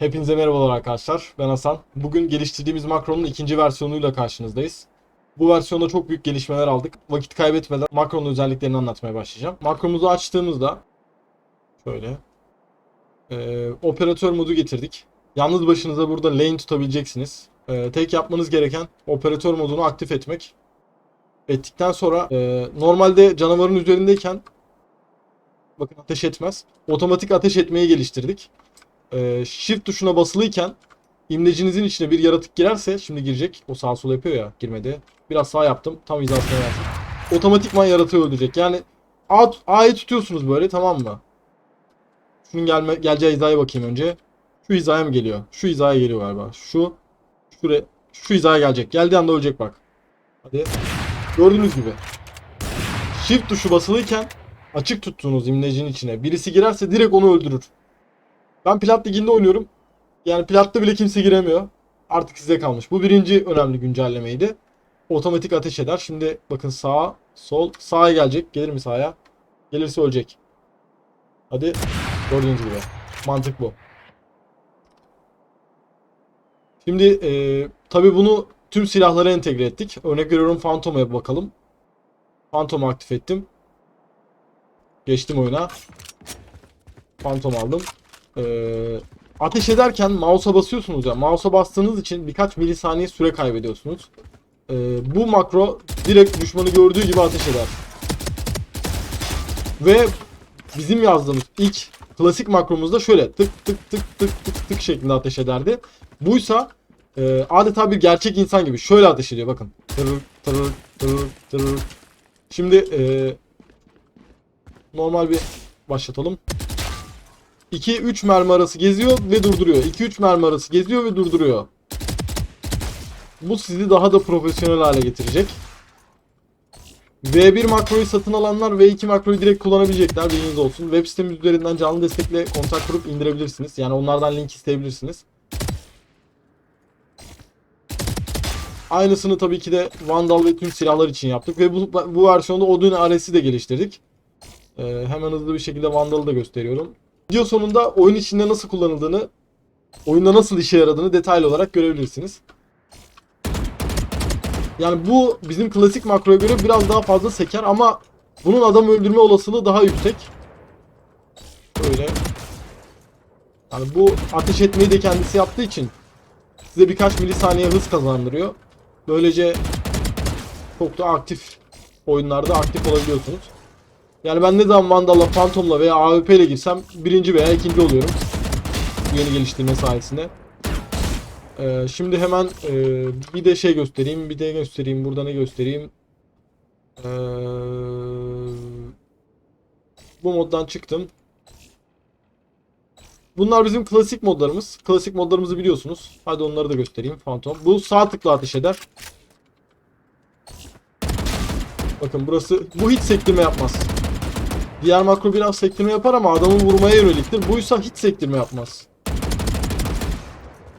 Hepinize merhabalar arkadaşlar. Ben Hasan. Bugün geliştirdiğimiz makronun ikinci versiyonuyla karşınızdayız. Bu versiyonda çok büyük gelişmeler aldık. Vakit kaybetmeden makronun özelliklerini anlatmaya başlayacağım. Makromuzu açtığımızda şöyle e, operatör modu getirdik. Yalnız başınıza burada lane tutabileceksiniz. E, tek yapmanız gereken operatör modunu aktif etmek. Ettikten sonra e, normalde canavarın üzerindeyken bakın ateş etmez. Otomatik ateş etmeyi geliştirdik. Ee, shift tuşuna basılıyken imlecinizin içine bir yaratık girerse şimdi girecek. O sağ sol yapıyor ya girmedi. Biraz sağ yaptım. Tam hizasına gelsin. Otomatikman yaratığı öldürecek. Yani A, A'yı tutuyorsunuz böyle tamam mı? Şunun gelme, geleceği hizaya bakayım önce. Şu hizaya mı geliyor? Şu hizaya geliyor galiba. Şu şuraya şu hizaya gelecek. Geldiği anda ölecek bak. Hadi. Gördüğünüz gibi. Shift tuşu basılıyken açık tuttuğunuz imlecin içine birisi girerse direkt onu öldürür. Ben Plat Ligi'nde oynuyorum. Yani Plat'ta bile kimse giremiyor. Artık size kalmış. Bu birinci önemli güncellemeydi. Otomatik ateş eder. Şimdi bakın sağa, sol, sağa gelecek. Gelir mi sağa? Gelirse ölecek. Hadi. Gördüğünüz gibi. Mantık bu. Şimdi e, tabi bunu tüm silahlara entegre ettik. Örnek veriyorum Phantom'a bakalım. Phantom'u aktif ettim. Geçtim oyuna. Phantom aldım. Ee, ateş ederken mouse'a basıyorsunuz ya. Mouse'a bastığınız için birkaç milisaniye süre kaybediyorsunuz. Ee, bu makro direkt düşmanı gördüğü gibi ateş eder. Ve bizim yazdığımız ilk klasik makromuzda şöyle tık tık tık tık tık tık şeklinde ateş ederdi. Buysa e, adeta bir gerçek insan gibi şöyle ateş ediyor bakın. Tırır tırır tırır tırır. Şimdi e, normal bir başlatalım. 2-3 mermi arası geziyor ve durduruyor. 2-3 mermi arası geziyor ve durduruyor. Bu sizi daha da profesyonel hale getirecek. V1 makroyu satın alanlar V2 makroyu direkt kullanabilecekler bilginiz olsun. Web sitemiz üzerinden canlı destekle kontak kurup indirebilirsiniz. Yani onlardan link isteyebilirsiniz. Aynısını tabii ki de Vandal ve tüm silahlar için yaptık ve bu, bu versiyonda Odin Ares'i de geliştirdik. Ee, hemen hızlı bir şekilde Vandal'ı da gösteriyorum. Video sonunda oyun içinde nasıl kullanıldığını, oyunda nasıl işe yaradığını detaylı olarak görebilirsiniz. Yani bu bizim klasik makroya göre biraz daha fazla seker ama bunun adam öldürme olasılığı daha yüksek. Böyle. Yani bu ateş etmeyi de kendisi yaptığı için size birkaç milisaniye hız kazandırıyor. Böylece çok da aktif oyunlarda aktif olabiliyorsunuz. Yani ben ne zaman Vandal'la, Phantom'la veya AWP ile girsem birinci veya ikinci oluyorum. Yeni geliştirme sayesinde. Ee, şimdi hemen e, bir de şey göstereyim, bir de göstereyim. Burada ne göstereyim? Ee, bu moddan çıktım. Bunlar bizim klasik modlarımız. Klasik modlarımızı biliyorsunuz. Hadi onları da göstereyim. Phantom. Bu sağ tıkla ateş eder. Bakın burası bu hiç sektirme yapmaz. Diğer makro biraz sektirme yapar ama adamı vurmaya yöneliktir. Buysa hiç sektirme yapmaz.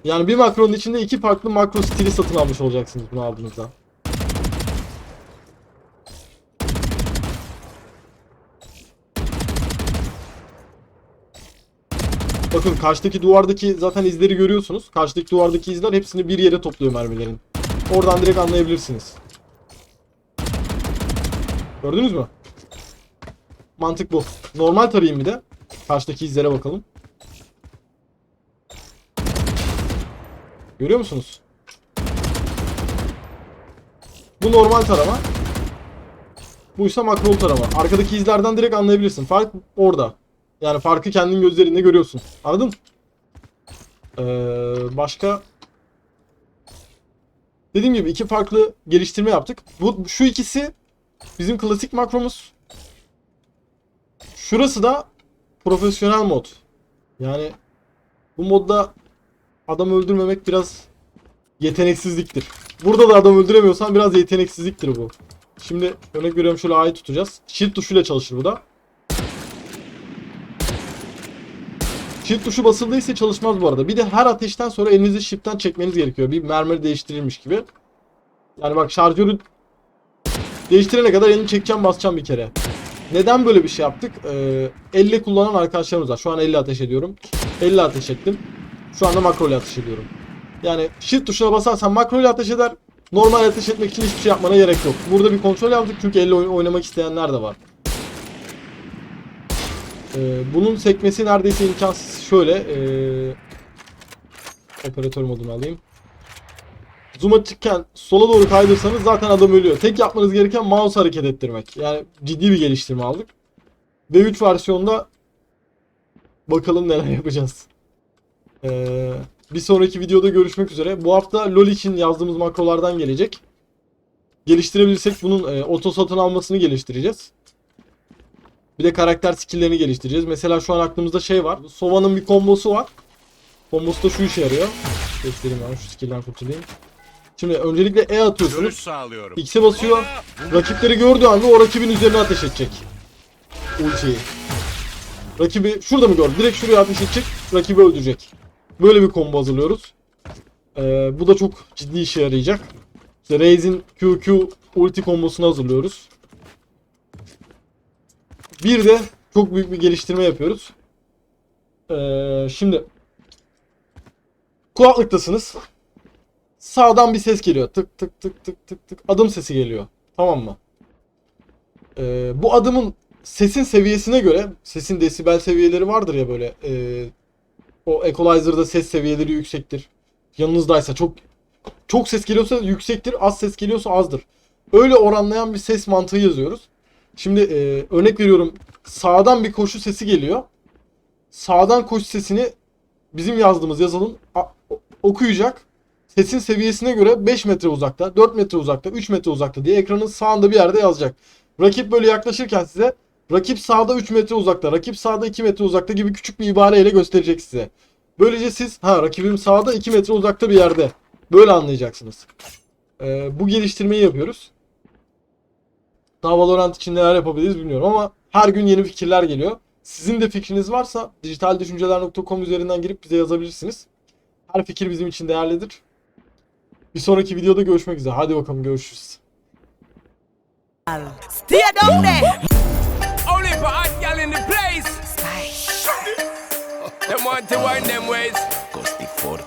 Yani bir makronun içinde iki farklı makro stili satın almış olacaksınız bunu aldığınızda. Bakın karşıdaki duvardaki zaten izleri görüyorsunuz. Karşıdaki duvardaki izler hepsini bir yere topluyor mermilerin. Oradan direkt anlayabilirsiniz. Gördünüz mü? Mantık bu. Normal tarayayım bir de. Karşıdaki izlere bakalım. Görüyor musunuz? Bu normal tarama. Buysa makrol tarama. Arkadaki izlerden direkt anlayabilirsin. Fark orada. Yani farkı kendin gözlerinde görüyorsun. Anladın mı? Ee, başka Dediğim gibi iki farklı geliştirme yaptık. Bu şu ikisi bizim klasik makromuz. Şurası da profesyonel mod. Yani bu modda adam öldürmemek biraz yeteneksizliktir. Burada da adam öldüremiyorsan biraz yeteneksizliktir bu. Şimdi örnek veriyorum şöyle A'yı tutacağız. Shift tuşuyla çalışır bu da. Shift tuşu basıldıysa çalışmaz bu arada. Bir de her ateşten sonra elinizi shift'ten çekmeniz gerekiyor. Bir mermi değiştirilmiş gibi. Yani bak şarjörü değiştirene kadar elini çekeceğim basacağım bir kere. Neden böyle bir şey yaptık? Ee, elle kullanan arkadaşlarımız var. Şu an elle ateş ediyorum. Elle ateş ettim. Şu anda makro ile ateş ediyorum. Yani shift tuşuna basarsan makro ile ateş eder. Normal ateş etmek için hiçbir şey yapmana gerek yok. Burada bir kontrol yaptık çünkü elle oyn- oynamak isteyenler de var. Ee, bunun sekmesi neredeyse imkansız. Şöyle ee, operatör modunu alayım. Zoom açıkken sola doğru kaydırsanız zaten adam ölüyor. Tek yapmanız gereken mouse hareket ettirmek. Yani ciddi bir geliştirme aldık. V3 versiyonda bakalım neler yapacağız. Ee, bir sonraki videoda görüşmek üzere. Bu hafta LoL için yazdığımız makrolardan gelecek. Geliştirebilirsek bunun e, oto satın almasını geliştireceğiz. Bir de karakter skill'lerini geliştireceğiz. Mesela şu an aklımızda şey var. Sova'nın bir kombosu var. Kombosu da şu işe yarıyor. Göstereyim ben şu skill'den kurtulayım. Şimdi öncelikle E atıyorsunuz. Görüş sağlıyorum. X'e basıyor. Rakipleri gördüğü anda o rakibin üzerine ateş edecek. Ultiyi. Rakibi şurada mı gördü? Direkt şuraya ateş edecek. Rakibi öldürecek. Böyle bir combo hazırlıyoruz. Ee, bu da çok ciddi işe yarayacak. İşte Raze'in QQ ulti kombosunu hazırlıyoruz. Bir de çok büyük bir geliştirme yapıyoruz. Ee, şimdi kulaklıktasınız. Sağdan bir ses geliyor. Tık tık tık tık tık tık. Adım sesi geliyor. Tamam mı? Ee, bu adımın sesin seviyesine göre sesin desibel seviyeleri vardır ya böyle ee, o equalizer'da ses seviyeleri yüksektir. Yanınızdaysa çok çok ses geliyorsa yüksektir, az ses geliyorsa azdır. Öyle oranlayan bir ses mantığı yazıyoruz. Şimdi ee, örnek veriyorum sağdan bir koşu sesi geliyor. Sağdan koşu sesini bizim yazdığımız yazılım okuyacak sesin seviyesine göre 5 metre uzakta, 4 metre uzakta, 3 metre uzakta diye ekranın sağında bir yerde yazacak. Rakip böyle yaklaşırken size rakip sağda 3 metre uzakta, rakip sağda 2 metre uzakta gibi küçük bir ibareyle gösterecek size. Böylece siz ha rakibim sağda 2 metre uzakta bir yerde. Böyle anlayacaksınız. Ee, bu geliştirmeyi yapıyoruz. Daha Valorant için neler yapabiliriz bilmiyorum ama her gün yeni fikirler geliyor. Sizin de fikriniz varsa dijitaldüşünceler.com üzerinden girip bize yazabilirsiniz. Her fikir bizim için değerlidir. Bir sonraki videoda görüşmek üzere. Hadi bakalım görüşürüz. Stay down there. Only for hot gal in the place. Them want to wind them ways.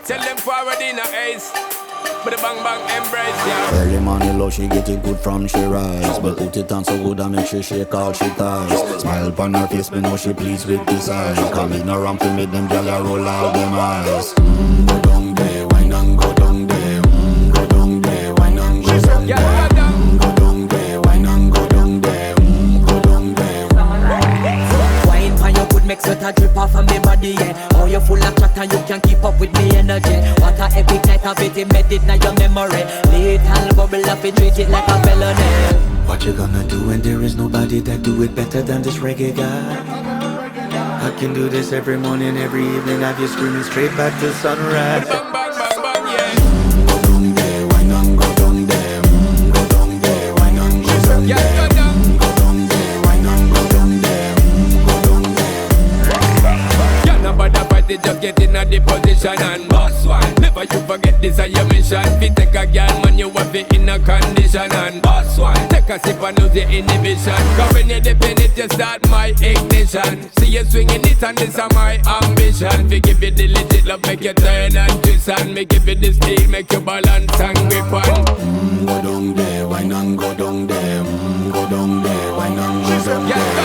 Tell them forward in a ace. But the bang bang embrace, yeah. Early money low, she get it good from she rise But put it on so good I make she shake all she ties Smile upon her face, me know she pleased with this eyes Come in around to make them gyal a roll out them eyes mm, night of it, embedded in your memory. Little bubble up, it treat it like a felony. What you gonna do when there is nobody that do it better than this reggae guy? I can do this every morning, every evening, have you screaming straight back to sunrise. Go down there, wine and go down there. Mm, Go down there, wine and go down there. go down. Go down there, wine and go down there. Mm, Go down there. Yeah, nobody fight it, just get in a the position and this is your mission. Fi take a girl, man, you want it in a condition and boss one. Take a sip and lose the inhibition. Cause when you dip in it, you start my ignition. See you swinging it and this is my ambition. Fi give you the legit love, make you turn and twist and me give you the steel, make you balance and grip on. Mm, Go down there, wine and go down there. Mm, Go down there, wine and go down there.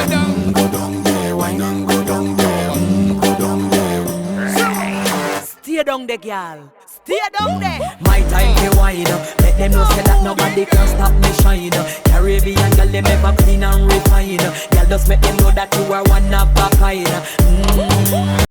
Down there, girl. Stay down there. My time to wine. Let them know say that nobody can stop me shine. Caribbean girl, them ever clean and refine. Girl, just make them know that you are one of a kind. Mm.